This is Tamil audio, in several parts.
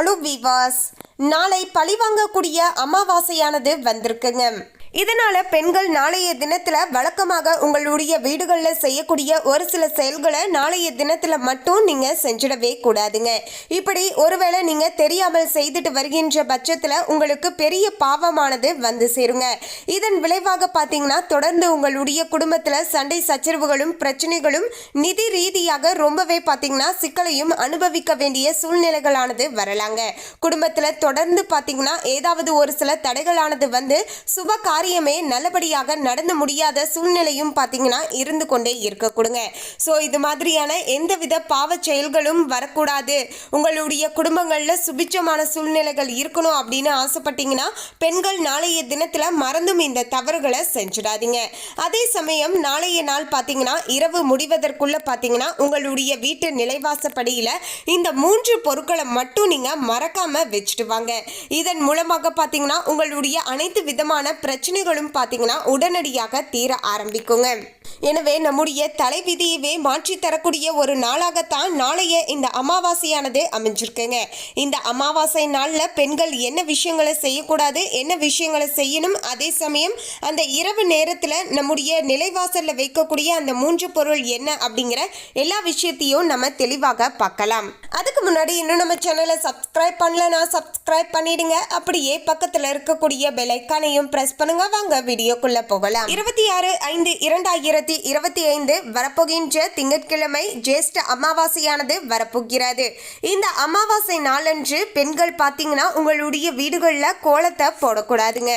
ஹலோ விவாஸ். நாளை பழிவாங்கக்கூடிய அமாவாசையானது வந்திருக்குங்க. இதனால பெண்கள் நாளைய தினத்துல வழக்கமாக உங்களுடைய வீடுகளில் செய்யக்கூடிய ஒரு சில செயல்களை நாளைய தினத்துல மட்டும் நீங்க செஞ்சிடவே கூடாதுங்க. இப்படி ஒருவேளை நீங்க தெரியாமல் செய்துட்டு வருகின்ற பட்சத்துல உங்களுக்கு பெரிய பாவமானது வந்து சேருங்க. இதன் விளைவாக பார்த்தீங்கன்னா தொடர்ந்து உங்களுடைய குடும்பத்துல சண்டை சச்சரவுகளும் பிரச்சனைகளும் நிதி ரீதியாக ரொம்பவே பார்த்தீங்கன்னா சிக்கலையும் அனுபவிக்க வேண்டிய சூழ்நிலைகளானது வரலாங்க. குடும்பத்துல தொடர்ந்து பார்த்தீங்கன்னா ஏதாவது ஒரு சில தடைகளானது வந்து சுப காரியமே நல்லபடியாக நடந்து முடியாத சூழ்நிலையும் பார்த்தீங்கன்னா இருந்து கொண்டே இருக்க கொடுங்க. ஸோ இது மாதிரியான எந்தவித பாவ செயல்களும் வரக்கூடாது. உங்களுடைய குடும்பங்களில் சுபிச்சமான சூழ்நிலைகள் இருக்கணும் அப்படின்னு ஆசைப்பட்டீங்கன்னா பெண்கள் நாளைய தினத்தில் மறந்தும் இந்த தவறுகளை செஞ்சிடாதீங்க. அதே சமயம் நாளைய நாள் பார்த்தீங்கன்னா இரவு முடிவதற்குள்ள பார்த்தீங்கன்னா உங்களுடைய வீட்டு நிலைவாசப்படியில் இந்த மூன்று பொருட்களை மட்டும் நீங்கள் மறக்காம வச்சுட்டு வாங்க. இதன் மூலமாக பார்த்தீங்கன்னா உங்களுடைய அனைத்து விதமான பிரச்சனை பிரச்சனைகளும் பார்த்தீங்கன்னா உடனடியாக தீர ஆரம்பிக்குங்க. எனவே நம்முடைய தலைவிதியவே மாற்றி தரக்கூடிய ஒரு நாளாகத்தான் நாளைய இந்த அமாவாசையானது அமைஞ்சிருக்குங்க. இந்த அமாவாசை நாளில் பெண்கள் என்ன விஷயங்களை செய்யக்கூடாது என்ன விஷயங்களை செய்யணும்? அதே சமயம் அந்த இரவு நேரத்தில் நம்முடைய நிலைவாசலில் வைக்கக்கூடிய அந்த மூன்று பொருள் என்ன அப்படிங்கிற எல்லா விஷயத்தையும் நம்ம தெளிவாக பார்க்கலாம். அதுக்கு முன்னாடி இன்னும் நம்ம சேனலை சப்ஸ்கிரைப் பண்ணலன்னா சப்ஸ்கிரைப் பண்ணிடுங்க. அப்படியே பக்கத்தில் இருக்கக்கூடிய பெல் ஐக்கானையும் ப்ரெஸ் பண்ணுங்க. வாங்க வீடியோக்குள்ள போகலாம். இருபத்தி ஆறு ஐந்து இரண்டாயிரத்தி இருபத்தி ஐந்து வரப்போகின்ற திங்கட்கிழமை ஜேஷ்ட அமாவாசையானது வரப்போகிறது. இந்த அமாவாசை நாளன்று பெண்கள் பார்த்தீங்கன்னா உங்களுடைய வீடுகளில் கோலத்தை போடக்கூடாதுங்க.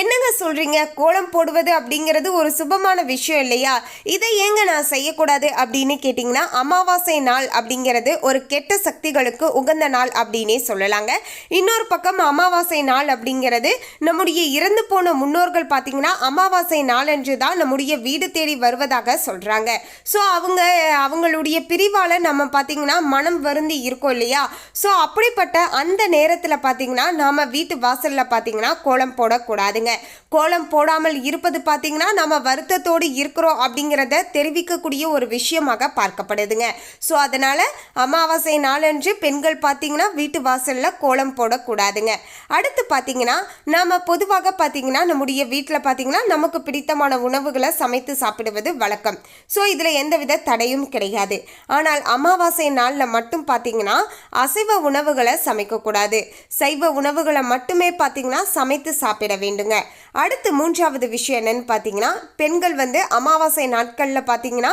என்னங்க சொல்றீங்க? கோலம் போடுவது அப்படிங்கிறது ஒரு சுபமான விஷயம் இல்லையா? இதை ஏங்க நான் செய்யக்கூடாது அப்படின்னு கேட்டிங்கன்னா அமாவாசை நாள் அப்படிங்கிறது ஒரு கெட்ட சக்திகளுக்கு உகந்த நாள் அப்படின்னே சொல்லலாங்க. இன்னொரு பக்கம் அமாவாசை நாள் அப்படிங்கிறது நம்முடைய இறந்து போன முன்னோர்கள் பார்த்தீங்கன்னா அமாவாசை நாளன்று தான் நம்முடைய வீடு தேடி வருவதாக சொல்கிறாங்க ஸோ அவங்க அவங்களுடைய பிரிவால் நம்ம பார்த்தீங்கன்னா மனம் வருந்தி இருக்கோம் இல்லையா? ஸோ அப்படிப்பட்ட அந்த நேரத்தில் பார்த்தீங்கன்னா நாம் வீட்டு வாசலில் பார்த்தீங்கன்னா கோலம் போடக்கூடாதுங்க. கோலம் போடாமல் இருப்பது பார்த்தீங்கன்னா நம்ம வருத்தத்தோடு இருக்கிறோம் அப்படிங்கிறத தெரிவிக்கக்கூடிய ஒரு விஷயமாக பார்க்கப்படுதுங்க. ஸோ அதனால் அமாவாசை நாளன்று பெண்கள் பார்த்தீங்கன்னா வீட்டு வாசலில் கோலம் போடக்கூடாதுங்க. அடுத்து பார்த்தீங்கன்னா நாம் பொதுவாக பார்த்தீங்கன்னா நம்முடைய வீட்டில் பார்த்தீங்கன்னா நமக்கு பிடித்தமான உணவுகளை சமைத்து சாப்பிடுவது வழக்கம். ஸோ இதில் எந்தவித தடையும் கிடையாது. ஆனால் அமாவாசை நாளில் மட்டும் பார்த்தீங்கன்னா அசைவ உணவுகளை சமைக்கக்கூடாது. சைவ உணவுகளை மட்டுமே பார்த்தீங்கன்னா சமைத்து சாப்பிட வேண்டுங்க. அடுத்து மூன்றாவது விஷயம் என்னன்னு பார்த்தீங்கன்னா பெண்கள் வந்து அமாவாசை நாட்களில் பார்த்தீங்கன்னா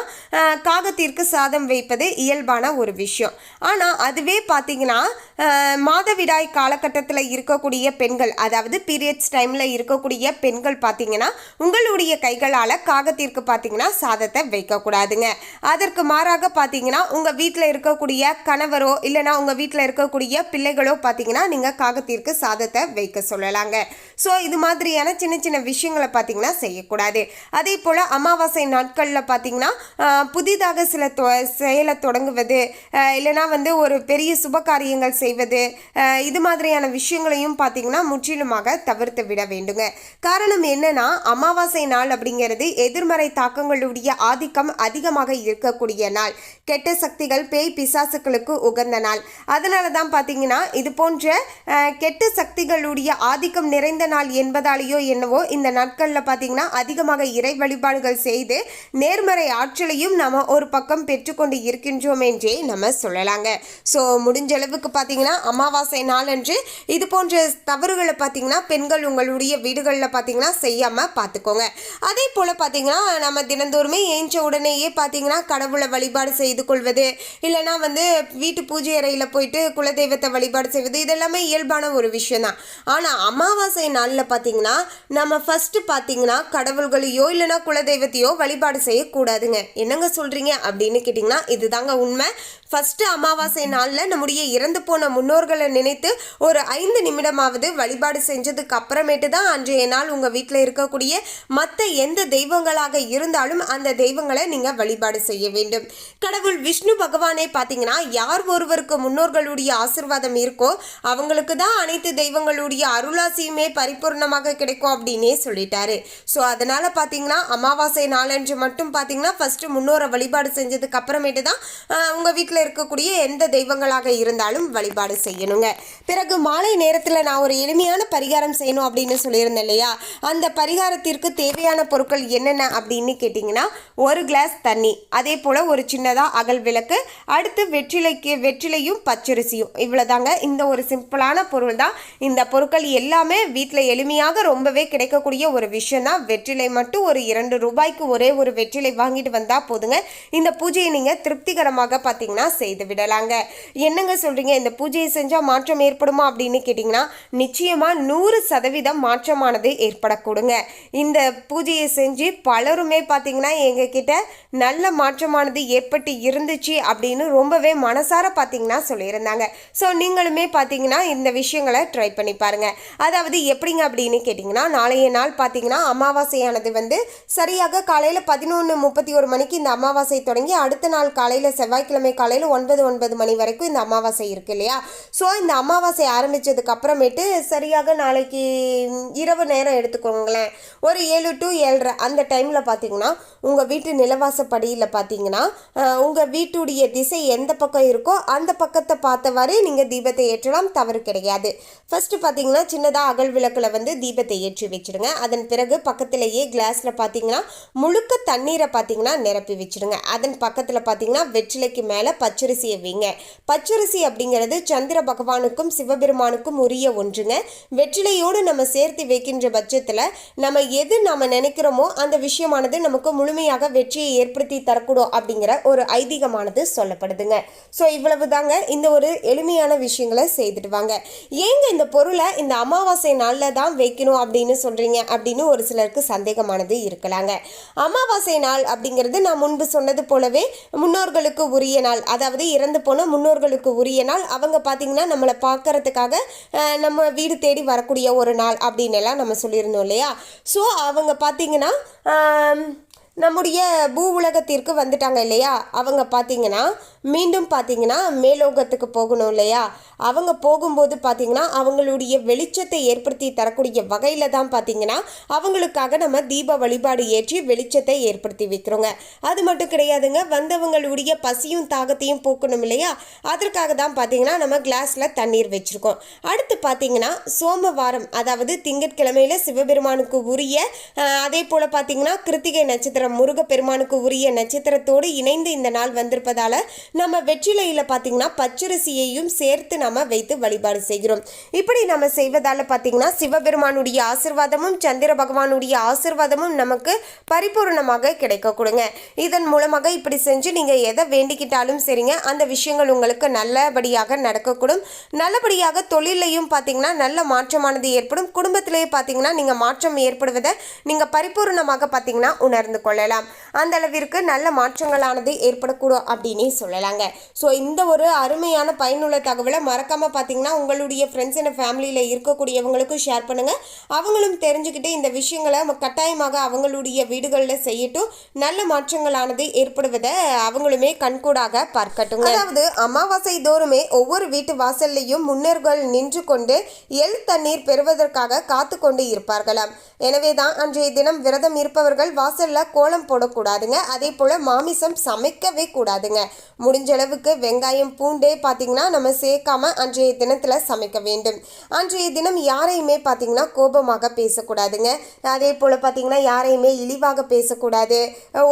காகத்திற்கு சாதம் வைப்பது இயல்பான ஒரு விஷயம். ஆனால் அதுவே பார்த்தீங்கன்னா மாதவிடாய் காலகட்டத்தில் இருக்கக்கூடிய பெண்கள் அதாவது பீரியட்ஸ் டைமில் இருக்கக்கூடிய பெண்கள் பார்த்தீங்கன்னா உங்களுடைய கைகளால் காகத்திற்கு பார்த்தீங்கன்னா சாதத்தை வைக்கக்கூடாதுங்க. அதற்கு மாறாக பார்த்தீங்கன்னா உங்கள் வீட்டில் இருக்கக்கூடிய கணவரோ இல்லைனா உங்கள் வீட்டில் இருக்கக்கூடிய பிள்ளைகளோ பார்த்தீங்கன்னா நீங்கள் காகத்திற்கு சாதத்தை வைக்க சொல்லலாங்க. ஸோ இது மாதிரியான சின்ன சின்ன விஷயங்களை பார்த்தீங்கன்னா செய்யக்கூடாது. அதே போல் அமாவாசை நாட்களில் பார்த்தீங்கன்னா புதிதாக சில தொ செயலை தொடங்குவது இல்லைனா வந்து ஒரு பெரிய சுப காரியங்கள் செய்வது இது மாதிரியான விஷயங்களையும் பார்த்தீங்கன்னா முற்றிலுமாக தவிர்த்து விட வேண்டுங்க. காரணம் என்னன்னா அமாவாசை நாள் அப்படிங்கிறது எதிர்மறை தாக்கங்களுடைய ஆதிக்கம் அதிகமாக இருக்கக்கூடிய நாள். கெட்ட சக்திகள் பேய் பிசாசுகளுக்கு உகந்த நாள். அதனால தான் பார்த்தீங்கன்னா இது போன்ற கெட்ட சக்திகளுடைய ஆதிக்கம் நிறைந்த நாள் என்பதாலேயோ என்னவோ இந்த நாட்களில் பார்த்தீங்கன்னா அதிகமாக இறை வழிபாடுகள் செய்து நேர்மறை ஆற்றலையும் நம்ம ஒரு பக்கம் பெற்றுக்கொண்டு இருக்கின்றோம் என்றே நம்ம சொல்லலாங்க. ஸோ முடிஞ்ச அளவுக்கு பார்த்திங்கன்னா அமாவாசை நாளன்று இது போன்ற தவறுகளை பார்த்திங்கன்னா பெண்கள் உங்களுடைய வீடுகளில் பார்த்தீங்கன்னா செய்யாமல் பார்த்துக்கோங்க அதே போல் பார்த்திங்கன்னா நம்ம தினந்தோறுமே ஏஞ்ச உடனேயே பார்த்திங்கன்னா கடவுளை வழிபாடு செய்து கொள்வது இல்லைனா வந்து வீட்டு பூஜை அறையில் போயிட்டு குலதெய்வத்தை வழிபாடு செய்வது இதெல்லாமே இயல்பான ஒரு விஷயம் தான் ஆனால் அமாவாசை நாளில் பார்த்தீங்கன்னா நம்ம ஃபஸ்ட்டு பார்த்தீங்கன்னா கடவுள்களையோ இல்லைனா குலதெய்வத்தையோ வழிபாடு செய்யக்கூடாதுங்க. என்னங்க சொல்கிறீங்க அப்படின்னு கேட்டிங்கன்னா இதுதாங்க உண்மை. ஃபஸ்ட்டு அமாவாசை நாளில் நம்முடைய இறந்து போன முன்னோர்களை நினைத்து ஒரு ஐந்து நிமிடமாவது வழிபாடு செஞ்சதுக்கு அப்புறமேட்டு தான் அன்றைய நாள் உங்கள் வீட்டில் இருக்கக்கூடிய மற்ற எந்த தெய்வங்களாக இருந்தாலும் அந்த தெய்வங்களை நீங்கள் வழிபாடு செய்ய வேண்டும். கடவுள் விஷ்ணு பகவானே பார்த்தீங்கன்னா யார் ஒருவருக்கு முன்னோர்களுடைய ஆசிர்வாதம் இருக்கோ அவங்களுக்கு தான் அனைத்து தெய்வங்களுடைய அருளாசியுமே ப பரிபூர்ணமாக கிடைக்கும் அப்படின்னே சொல்லிட்டாரு. ஸோ அதனால பார்த்தீங்கன்னா அமாவாசை நாளன்று மட்டும் பார்த்தீங்கன்னா ஃபஸ்ட்டு முன்னோரை வழிபாடு செஞ்சதுக்கு அப்புறமேட்டு தான் உங்கள் வீட்டில் இருக்கக்கூடிய எந்த தெய்வங்களாக இருந்தாலும் வழிபாடு செய்யணுங்க. பிறகு மாலை நேரத்தில் நான் ஒரு எளிமையான பரிகாரம் செய்யணும் அப்படின்னு சொல்லியிருந்தேன் இல்லையா? அந்த பரிகாரத்திற்கு தேவையான பொருட்கள் என்னென்ன அப்படின்னு கேட்டிங்கன்னா ஒரு கிளாஸ் தண்ணி அதே போல் ஒரு சின்னதாக அகல் விளக்கு அடுத்து வெற்றிலைக்கு வெற்றிலையும் பச்சரிசியும். இவ்வளோதாங்க இந்த ஒரு சிம்பிளான பொருள் தான். இந்த பொருட்கள் எல்லாமே வீட்டில் எளிமையாக ரொம்பவே கிடைக்கக்கூடிய ஒரு விஷயம் தான் வெற்றிலை மட்டும் ஒரு இரண்டு ரூபாய்க்கு ஒரே ஒரு வெற்றிலை வாங்கிட்டு வந்தால் போதுங்க. இந்த பூஜையை நீங்கள் திருப்திகரமாக பார்த்தீங்கன்னா செய்து விடலாங்க. என்னங்க சொல்கிறீங்க இந்த பூஜையை செஞ்சால் மாற்றம் ஏற்படுமா அப்படின்னு கேட்டிங்கன்னா நிச்சயமாக நூறு சதவீதம் மாற்றமானது ஏற்படக்கூடுங்க. இந்த பூஜையை செஞ்சு பலருமே பார்த்தீங்கன்னா எங்ககிட்ட நல்ல மாற்றமானது ஏற்பட்டு இருந்துச்சு அப்படின்னு ரொம்பவே மனசார பார்த்தீங்கன்னா சொல்லியிருந்தாங்க. ஸோ நீங்களுமே பார்த்தீங்கன்னா இந்த விஷயங்களை ட்ரை பண்ணி பாருங்க. அதாவது எப்படி எப்படிங்க அப்படின்னு கேட்டிங்கன்னா நாளைய நாள் பார்த்தீங்கன்னா அமாவாசையானது வந்து சரியாக காலையில் பதினொன்று முப்பத்தி ஒரு மணிக்கு இந்த அமாவாசை தொடங்கி அடுத்த நாள் காலையில் செவ்வாய்க்கிழமை காலையில் ஒன்பது ஒன்பது மணி வரைக்கும் இந்த அமாவாசை இருக்கு இல்லையா? ஸோ இந்த அமாவாசை ஆரம்பித்ததுக்கு அப்புறமேட்டு சரியாக நாளைக்கு இரவு நேரம் எடுத்துக்கோங்களேன். ஒரு ஏழு டு ஏழரை அந்த டைமில் பார்த்தீங்கன்னா உங்கள் வீட்டு நிலவாசப்படியில் பார்த்தீங்கன்னா உங்கள் வீட்டுடைய திசை எந்த பக்கம் இருக்கோ அந்த பக்கத்தை பார்த்தவாறு நீங்கள் தீபத்தை ஏற்றலாம் தவறு கிடையாது. ஃபஸ்ட்டு பார்த்தீங்கன்னா சின்னதாக அகல் விளக்கு விளக்கில் வந்து தீபத்தை ஏற்றி வச்சுடுங்க அதன் பிறகு பக்கத்திலேயே கிளாஸில் பார்த்தீங்கன்னா முழுக்க தண்ணீரை பார்த்தீங்கன்னா நிரப்பி வச்சுடுங்க அதன் பக்கத்தில் பார்த்தீங்கன்னா வெற்றிலைக்கு மேலே பச்சரிசியை வைங்க. பச்சரிசி அப்படிங்கிறது சந்திர பகவானுக்கும் சிவபெருமானுக்கும் உரிய ஒன்றுங்க. வெற்றிலையோடு நம்ம சேர்த்து வைக்கின்ற பட்சத்தில் நம்ம எது நாம் நினைக்கிறோமோ அந்த விஷயமானது நமக்கு முழுமையாக வெற்றியை ஏற்படுத்தி தரக்கூடும் அப்படிங்கிற ஒரு ஐதீகமானது சொல்லப்படுதுங்க. ஸோ இவ்வளவு தாங்க இந்த ஒரு எளிமையான விஷயங்களை செய்துட்டு வாங்க. ஏங்க இந்த பொருளை இந்த அமாவாசை நாளில் தான் வைக்கணும் அப்படின்னு சொல்கிறீங்க அப்படின்னு ஒரு சிலருக்கு சந்தேகமானது இருக்கலாங்க. அமாவாசை நாள் அப்படிங்கிறது நான் முன்பு சொன்னது போலவே முன்னோர்களுக்கு உரிய நாள். அதாவது இறந்து போன முன்னோர்களுக்கு உரிய நாள். அவங்க பார்த்திங்கன்னா நம்மளை பார்க்கறதுக்காக நம்ம வீடு தேடி வரக்கூடிய ஒரு நாள் அப்படின்னு எல்லாம் நம்ம சொல்லியிருந்தோம் இல்லையா? ஸோ அவங்க பார்த்திங்கன்னா நம்முடைய பூ உலகத்திற்கு வந்துட்டாங்க இல்லையா? அவங்க பார்த்தீங்கன்னா மீண்டும் பார்த்தீங்கன்னா மேலோகத்துக்கு போகணும் இல்லையா? அவங்க போகும்போது பார்த்திங்கன்னா அவங்களுடைய வெளிச்சத்தை ஏற்படுத்தி தரக்கூடிய வகையில் தான் பார்த்தீங்கன்னா அவங்களுக்காக நம்ம தீப வழிபாடு ஏற்றி வெளிச்சத்தை ஏற்படுத்தி வைக்கிறோங்க. அது மட்டும் கிடையாதுங்க வந்தவங்களுடைய பசியும் தாகத்தையும் போக்கணும் இல்லையா? அதற்காக தான் பார்த்தீங்கன்னா நம்ம கிளாஸில் தண்ணீர் வச்சுருக்கோம். அடுத்து பார்த்தீங்கன்னா சோமவாரம் அதாவது திங்கட்கிழமையில் சிவபெருமானுக்கு உரிய அதே போல் பார்த்தீங்கன்னா கிருத்திகை நட்சத்திரம் முருகப்பெருமானுக்கு உரிய நட்சத்திரத்தோடு இணைந்து இந்த நாள் வந்திருப்பதால் நம்ம வெற்றிலையில் பார்த்தீங்கன்னா பச்சரிசியையும் சேர்த்து நம்ம வைத்து வழிபாடு செய்கிறோம். இப்படி நம்ம செய்வதால் பார்த்தீங்கன்னா சிவபெருமானுடைய ஆசிர்வாதமும் சந்திர பகவானுடைய ஆசிர்வாதமும் நமக்கு பரிபூர்ணமாக கிடைக்கக்கூடுங்க இதன் மூலமாக இப்படி செஞ்சு நீங்கள் எதை வேண்டிக்கிட்டாலும் சரிங்க அந்த விஷயங்கள் உங்களுக்கு நல்லபடியாக நடக்கக்கூடும். நல்லபடியாக தொழிலையும் பார்த்தீங்கன்னா நல்ல மாற்றமானது ஏற்படும். குடும்பத்திலேயே பார்த்தீங்கன்னா நீங்கள் மாற்றம் ஏற்படுவதை நீங்கள் பரிபூர்ணமாக பார்த்தீங்கன்னா உணர்ந்து கொள்ளலாம். அந்த அளவிற்கு நல்ல மாற்றங்களானது ஏற்படக்கூடும் அப்படின்னே சொல்லலாங்க. ஸோ இந்த ஒரு அருமையான பயனுள்ள தகவலை மறக்காம பார்த்தீங்கன்னா உங்களுடைய ஃப்ரெண்ட்ஸ் அண்ட் ஃபேமிலியில் இருக்கக்கூடியவங்களுக்கும் ஷேர் பண்ணுங்க. அவங்களும் தெரிஞ்சுக்கிட்டு இந்த விஷயங்களை கட்டாயமாக அவங்களுடைய வீடுகளில் செய்யட்டும். நல்ல மாற்றங்களானது ஏற்படுவதை அவங்களுமே கண்கூடாக பார்க்கட்டும் அதாவது அமாவாசை தோறுமே ஒவ்வொரு வீட்டு வாசல்லையும் முன்னோர்கள் நின்று கொண்டு எள் தண்ணீர் பெறுவதற்காக காத்து கொண்டு இருப்பார்களாம். எனவே தான் அன்றைய தினம் விரதம் இருப்பவர்கள் வாசல்ல கோலம் போடக்கூடாதுங்க. அதே போல மாமிசம் சமைக்கவே கூடாதுங்க. முடிஞ்ச அளவுக்கு வெங்காயம் பூண்டே பார்த்தீங்கன்னா நம்ம சேர்க்காம அன்றைய தினத்தில் சமைக்க வேண்டும். அன்றைய தினம் யாரையுமே பார்த்தீங்கன்னா கோபமாக பேசக்கூடாதுங்க. அதே போல் பார்த்தீங்கன்னா யாரையுமே இழிவாக பேசக்கூடாது.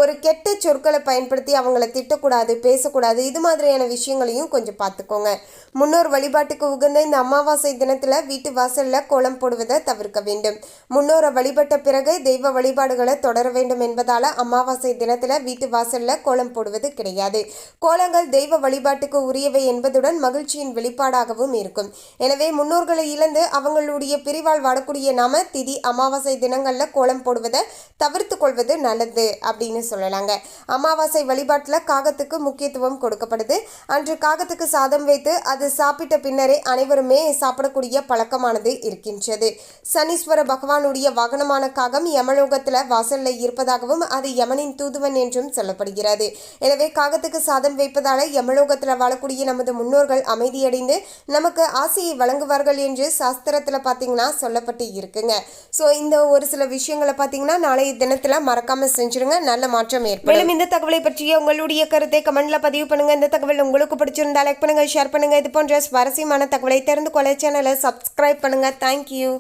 ஒரு கெட்ட சொற்களை பயன்படுத்தி அவங்கள திட்டக்கூடாது பேசக்கூடாது இது மாதிரியான விஷயங்களையும் கொஞ்சம் பார்த்துக்கோங்க முன்னோர் வழிபாட்டுக்கு உகந்த இந்த அமாவாசை தினத்தில் வீட்டு வாசலில் கோலம் போடுவதை தவிர்க்க வேண்டும். முன்னோரை வழிபட்ட பிறகு தெய்வ வழிபாடுகளை தொடர வேண்டும் என்பதால் அமாவாசை தினத்தில் வீட்டு வாசலில் கோலம் போடுவது கிடையாது. கோலங்கள் தெய்வ வழிபாட்டுக்கு உரியவை என்பதுடன் மகிழ்ச்சியின் வழிபாடாகவும் இருக்கும். எனவே முன்னோர்களை இழந்து அவங்களுடைய பிரிவால் வாடக்கூடிய நாம திதி அமாவாசை தினங்களில் கோலம் போடுவதை தவிர்த்து கொள்வது நல்லது அப்படின்னு சொல்லலாங்க. அமாவாசை வழிபாட்டில் காகத்துக்கு முக்கியத்துவம் கொடுக்கப்படுது. அன்று காகத்துக்கு சாதம் வைத்து அது சாப்பிட்ட பின்னரே அனைவருமே சாப்பிடக்கூடிய பழக்கமானது இருக்கின்றது. சனீஸ்வர பகவானுடைய வாகனமான காகம் யமலோகத்தில் வாசலில் இருப்பதாகவும் அது யமனின் தூதுவன் என்றும் சொல்லப்படுகிறது. எனவே காகத்துக்கு சாதம் வைப்பதால் யமலோகத்தில் வாழக்கூடிய நமது முன்னோர்கள் அமைதியடைந்து வந்து நமக்கு ஆசையை வழங்குவார்கள் என்று சாஸ்திரத்தில் பார்த்தீங்கன்னா சொல்லப்பட்டு இருக்குங்க. ஸோ இந்த ஒரு சில விஷயங்களை பார்த்தீங்கன்னா நாளைய தினத்தில் மறக்காமல் செஞ்சுருங்க. நல்ல மாற்றம் ஏற்படும். மேலும் இந்த தகவலை பற்றிய உங்களுடைய கருத்தை கமெண்ட்ல பதிவு பண்ணுங்க. இந்த தகவல் உங்களுக்கு பிடிச்சிருந்தா லைக் பண்ணுங்க ஷேர் பண்ணுங்க. இது போன்ற சுவாரஸ்யமான தகவலை தெரிந்து கொள்ள சேனலை சப்ஸ்கிரைப் பண்ணுங்க. தேங்க்யூ